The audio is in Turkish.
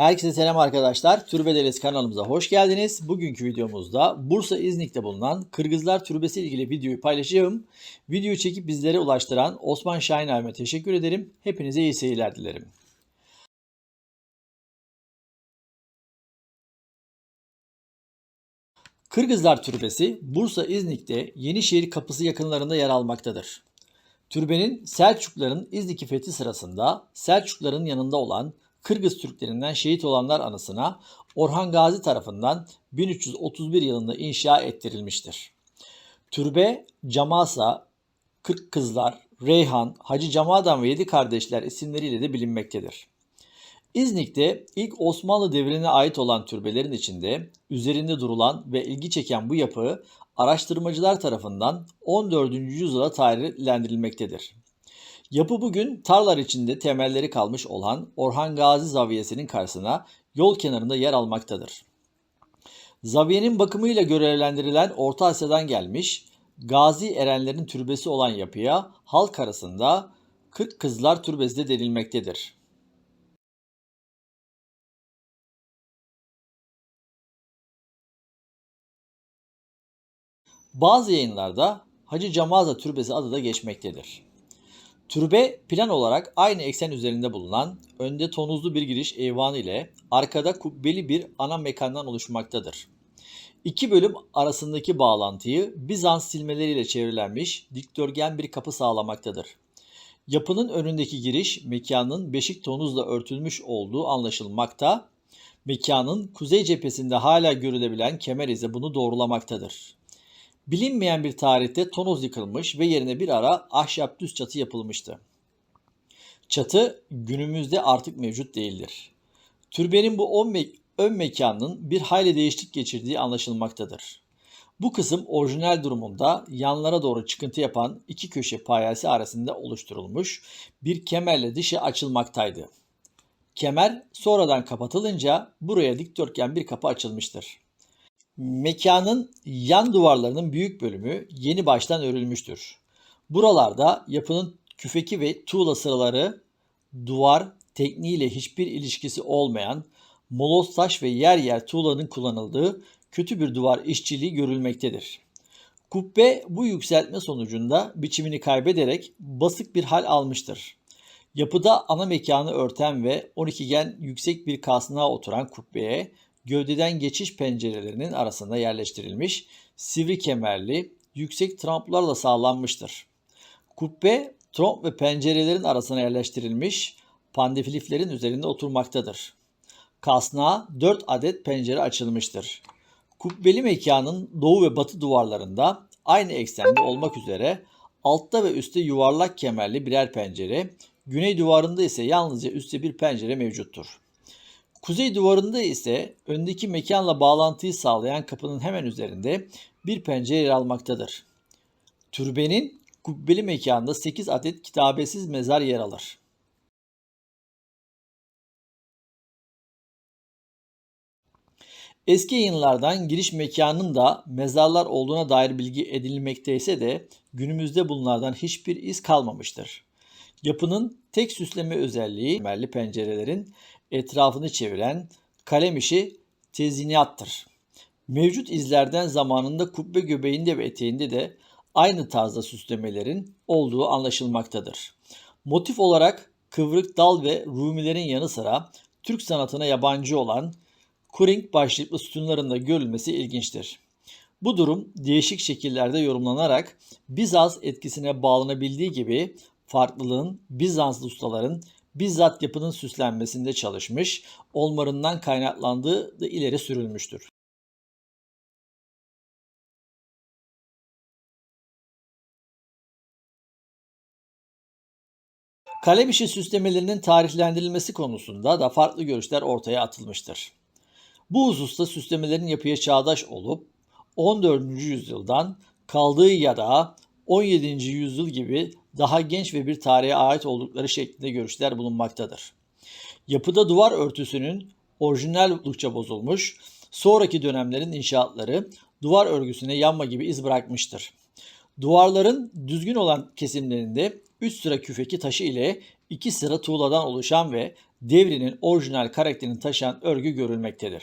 Herkese selam arkadaşlar. Türbedeles kanalımıza hoş geldiniz. Bugünkü videomuzda Bursa İznik'te bulunan Kırgızlar Türbesi ile ilgili videoyu paylaşacağım. Videoyu çekip bizlere ulaştıran Osman Şahin abime teşekkür ederim. Hepinize iyi seyirler dilerim. Kırgızlar Türbesi Bursa İznik'te Yenişehir Kapısı yakınlarında yer almaktadır. Türbenin Selçukluların İznik'i fethi sırasında Selçukluların yanında olan Kırgız Türklerinden şehit olanlar anısına Orhan Gazi tarafından 1331 yılında inşa ettirilmiştir. Türbe Camasa, Kırk Kızlar, Reyhan, Hacı Camadan ve Yedi Kardeşler isimleriyle de bilinmektedir. İznik'te ilk Osmanlı devrine ait olan türbelerin içinde üzerinde durulan ve ilgi çeken bu yapı araştırmacılar tarafından 14. yüzyıla tarihlendirilmektedir. Yapı bugün tarlar içinde temelleri kalmış olan Orhan Gazi Zaviyesi'nin karşısına yol kenarında yer almaktadır. Zaviyenin bakımıyla görevlendirilen Orta Asya'dan gelmiş Gazi Erenlerin türbesi olan yapıya halk arasında Kırk Kızlar Türbesi de denilmektedir. Bazı yayınlarda Hacı Camaza Türbesi adı da geçmektedir. Türbe plan olarak aynı eksen üzerinde bulunan önde tonuzlu bir giriş eyvanı ile arkada kubbeli bir ana mekandan oluşmaktadır. İki bölüm arasındaki bağlantıyı Bizans silmeleriyle çevrilenmiş dikdörtgen bir kapı sağlamaktadır. Yapının önündeki giriş mekanın beşik tonuzla örtülmüş olduğu anlaşılmakta. Mekanın kuzey cephesinde hala görülebilen kemer izi bunu doğrulamaktadır. Bilinmeyen bir tarihte tonoz yıkılmış ve yerine bir ara ahşap düz çatı yapılmıştı. Çatı günümüzde artık mevcut değildir. Türbenin bu ön, me- ön mekanının bir hayli değişiklik geçirdiği anlaşılmaktadır. Bu kısım orijinal durumunda yanlara doğru çıkıntı yapan iki köşe payesi arasında oluşturulmuş bir kemerle dışı açılmaktaydı. Kemer sonradan kapatılınca buraya dikdörtgen bir kapı açılmıştır. Mekanın yan duvarlarının büyük bölümü yeni baştan örülmüştür. Buralarda yapının küfeki ve tuğla sıraları duvar tekniğiyle hiçbir ilişkisi olmayan moloz taş ve yer yer tuğlanın kullanıldığı kötü bir duvar işçiliği görülmektedir. Kubbe bu yükseltme sonucunda biçimini kaybederek basık bir hal almıştır. Yapıda ana mekanı örten ve 12 gen yüksek bir kasnağa oturan kubbeye gövdeden geçiş pencerelerinin arasında yerleştirilmiş sivri kemerli yüksek tramplarla sağlanmıştır. Kubbe tromp ve pencerelerin arasına yerleştirilmiş pandifliflerin üzerinde oturmaktadır. Kasnağa 4 adet pencere açılmıştır. Kubbeli mekanın doğu ve batı duvarlarında aynı eksende olmak üzere altta ve üstte yuvarlak kemerli birer pencere, güney duvarında ise yalnızca üstte bir pencere mevcuttur. Kuzey duvarında ise öndeki mekanla bağlantıyı sağlayan kapının hemen üzerinde bir pencere yer almaktadır. Türbenin kubbeli mekanında 8 adet kitabesiz mezar yer alır. Eski yayınlardan giriş mekanının da mezarlar olduğuna dair bilgi edinilmekteyse de günümüzde bunlardan hiçbir iz kalmamıştır. Yapının tek süsleme özelliği kemerli pencerelerin etrafını çeviren kalem işi teziniyattır. Mevcut izlerden zamanında kubbe göbeğinde ve eteğinde de aynı tarzda süslemelerin olduğu anlaşılmaktadır. Motif olarak kıvrık dal ve rumilerin yanı sıra Türk sanatına yabancı olan Kuring başlıklı sütunlarında görülmesi ilginçtir. Bu durum değişik şekillerde yorumlanarak Bizans etkisine bağlanabildiği gibi farklılığın Bizanslı ustaların bizzat yapının süslenmesinde çalışmış olmalarından kaynaklandığı da ileri sürülmüştür. Kalem işi süslemelerinin tarihlendirilmesi konusunda da farklı görüşler ortaya atılmıştır. Bu hususta süslemelerin yapıya çağdaş olup 14. yüzyıldan kaldığı ya da 17. yüzyıl gibi daha genç ve bir tarihe ait oldukları şeklinde görüşler bulunmaktadır. Yapıda duvar örtüsünün orijinal oldukça bozulmuş, sonraki dönemlerin inşaatları duvar örgüsüne yanma gibi iz bırakmıştır. Duvarların düzgün olan kesimlerinde 3 sıra küfeki taşı ile 2 sıra tuğladan oluşan ve devrinin orijinal karakterini taşıyan örgü görülmektedir.